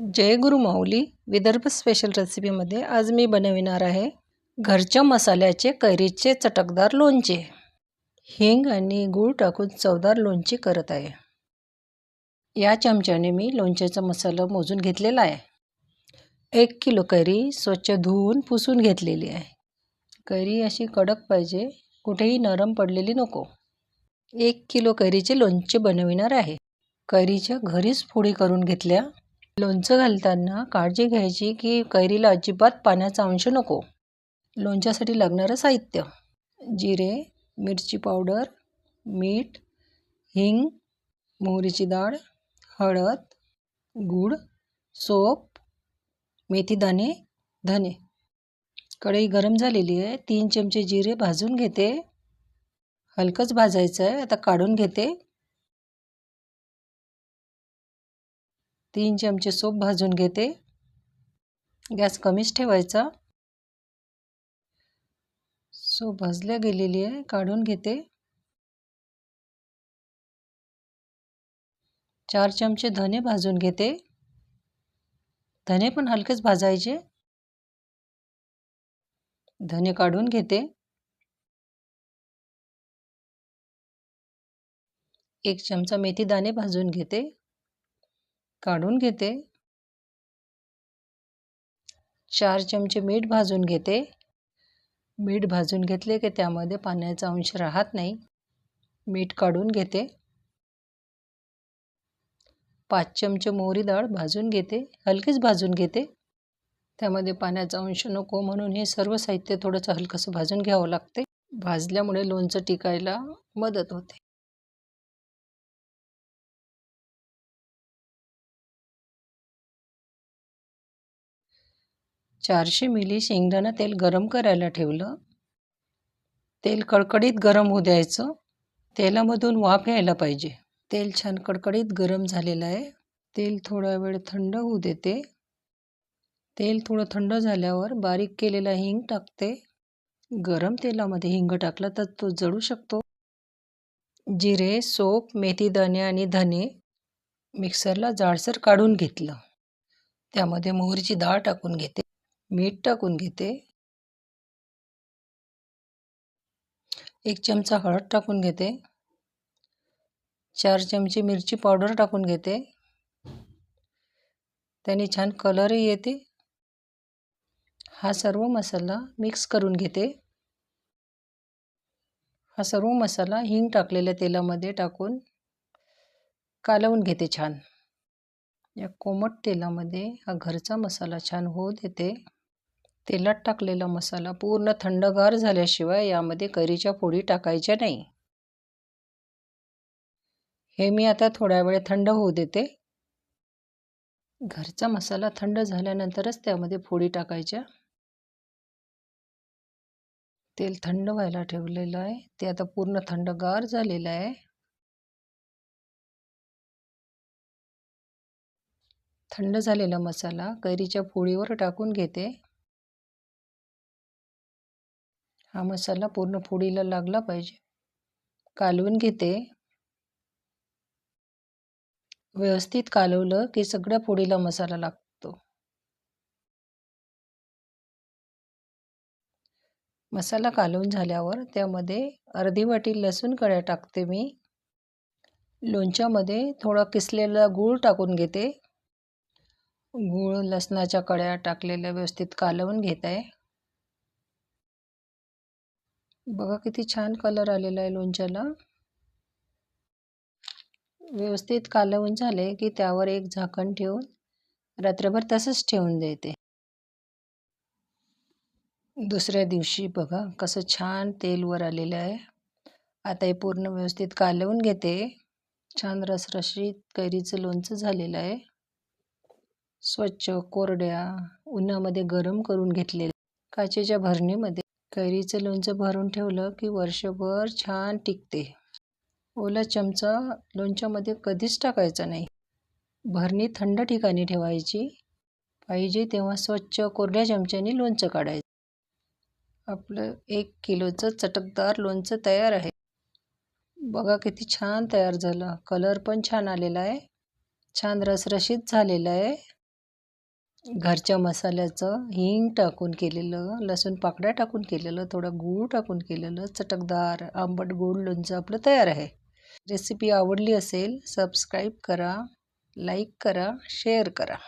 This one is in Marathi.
जय गुरु माऊली विदर्भ स्पेशल रेसिपीमध्ये आज मी बनविणार आहे घरच्या मसाल्याचे कैरीचे चटकदार लोणचे. हिंग आणि गूळ टाकून चवदार लोणचे करत आहे. या चमच्याने मी लोणच्याचा मसाला मोजून घेतलेला आहे. एक किलो कैरी स्वच्छ धुवून पुसून घेतलेली आहे. कैरी अशी कडक पाहिजे कुठेही नरम पडलेली नको. एक किलो कैरीचे लोणचे बनविणार आहे. कैरीच्या घरीच फोडी करून घेतल्या. लोणचं घालताना काळजी घ्यायची की कैरीला अजिबात पाण्याचा अंश नको. लोणच्यासाठी लागणारं साहित्य. जिरे मिरची पावडर मीठ हिंग मोहरीची डाळ हळद गूळ सोप मेथीदाणे धने. कढई गरम झालेली आहे. तीन चमचे जिरे भाजून घेते. हलकंच भाजायचं आहे आता काढून घेते. तीन चमचे सोप भाजून घेते. गॅस कमीच ठेवायचा. सोप भाजल्या गेलेली आहे काढून घेते. चार चमचे धने भाजून घेते. धने पण हलकेच भाजायचे. धने काढून घेते. एक चमचा मेथी दाणे भाजून घेते. काढून घेते. चार चमचे मीठ भाजून घेते. मीठ भाजून घेतले की त्यामध्ये पाण्याचा अंश राहत नाही. मीठ काढून घेते. पाच चमचे मोहरी डाळ भाजून घेते. हलकीच भाजून घेते. त्यामध्ये पाण्याचा अंश नको म्हणून हे सर्व साहित्य थोडंसं हलकंसं भाजून घ्यावं लागते. भाजल्यामुळे लोणचं टिकायला मदत होते. चारशे मिली शेंगदाणा तेल गरम करायला ठेवलं. तेल कडकडीत गरम होऊ द्यायचं. तेलामधून वाफ यायला पाहिजे. तेल छान कडकडीत गरम झालेलं आहे. तेल थोडा वेळ थंड होऊ देते. तेल थोडं थंड झाल्यावर बारीक केलेला हिंग टाकते. गरम तेलामध्ये हिंग टाकला तर तो जळू शकतो. जिरे सोप मेथीदाणे आणि धने मिक्सरला जाडसर काढून घेतलं. त्यामध्ये मोहरीची डाळ टाकून घेते. मीठ टाकून घेते. एक चमचा हळद टाकून घेते. चार चमचे मिरची पावडर टाकून घेते. त्याने छान कलरही येते. हा सर्व मसाला मिक्स करून घेते. हा सर्व मसाला हिंग टाकलेल्या तेलामध्ये टाकून कालवून घेते छान. या कोमट तेलामध्ये हा घरचा मसाला छान होऊ देते. तेलात टाकलेला मसाला पूर्ण थंडगार झाल्याशिवाय यामध्ये करीच्या फोडी टाकायच्या नाही. हे मी आता थोड्या वेळ थंड होऊ देते. घरचा मसाला थंड झाल्यानंतरच त्यामध्ये फोडी टाकायच्या. तेल थंड व्हायला ठेवलेलं आहे. ते आता पूर्ण थंडगार झालेलं आहे. थंड झालेला मसाला कैरीच्या फोडीवर टाकून घेते. हा मसाला पूर्ण फोडीला लागला पाहिजे. कालवून घेते. व्यवस्थित कालवलं की सगळ्या फोडीला मसाला लागतो. मसाला कालवून झाल्यावर त्यामध्ये अर्धी वाटी लसूण कळ्या टाकते मी. लोणच्यामध्ये थोडा किसलेला गूळ टाकून घेते. गूळ लसणाच्या कळ्या टाकलेल्या व्यवस्थित कालवून घेत. आहे बघा किती छान कलर आलेला आहे लोणच्याला. व्यवस्थित कालवून झाले की त्यावर एक झाकण ठेवून रात्रभर तसंच ठेवून देते. दुसऱ्या दिवशी बघा कसं छान तेलवर आलेलं आहे. आता हे पूर्ण व्यवस्थित कालवून घेते. छान रसरशीत कैरीचं लोणचं झालेलं आहे. स्वच्छ कोरड्या उन्हामध्ये गरम करून घेतलेलं काचेच्या भरणीमध्ये कैरीचं लोणचं भरून ठेवलं की वर्षभर छान टिकते. ओला चमचा लोणच्यामध्ये कधीच टाकायचा नाही. भरणी थंड ठिकाणी ठेवायची. पाहिजे तेव्हा स्वच्छ कोरड्या चमच्याने लोणचं काढायचं. आपलं एक किलोचं चटकदार लोणचं तयार आहे. बघा किती छान तयार झालं. कलर पण छान आलेला आहे. छान रसरशीत झालेला आहे. घरच्या मसाल्याचं हिंग टाकून केलेलं लसूण पाकळ्या टाकून केलेलं थोडं गूळ टाकून केलेलं चटकदार आंबट गोड लोणचं आपलं तयार आहे. रेसिपी आवडली असेल सबस्क्राईब करा लाईक करा शेअर करा.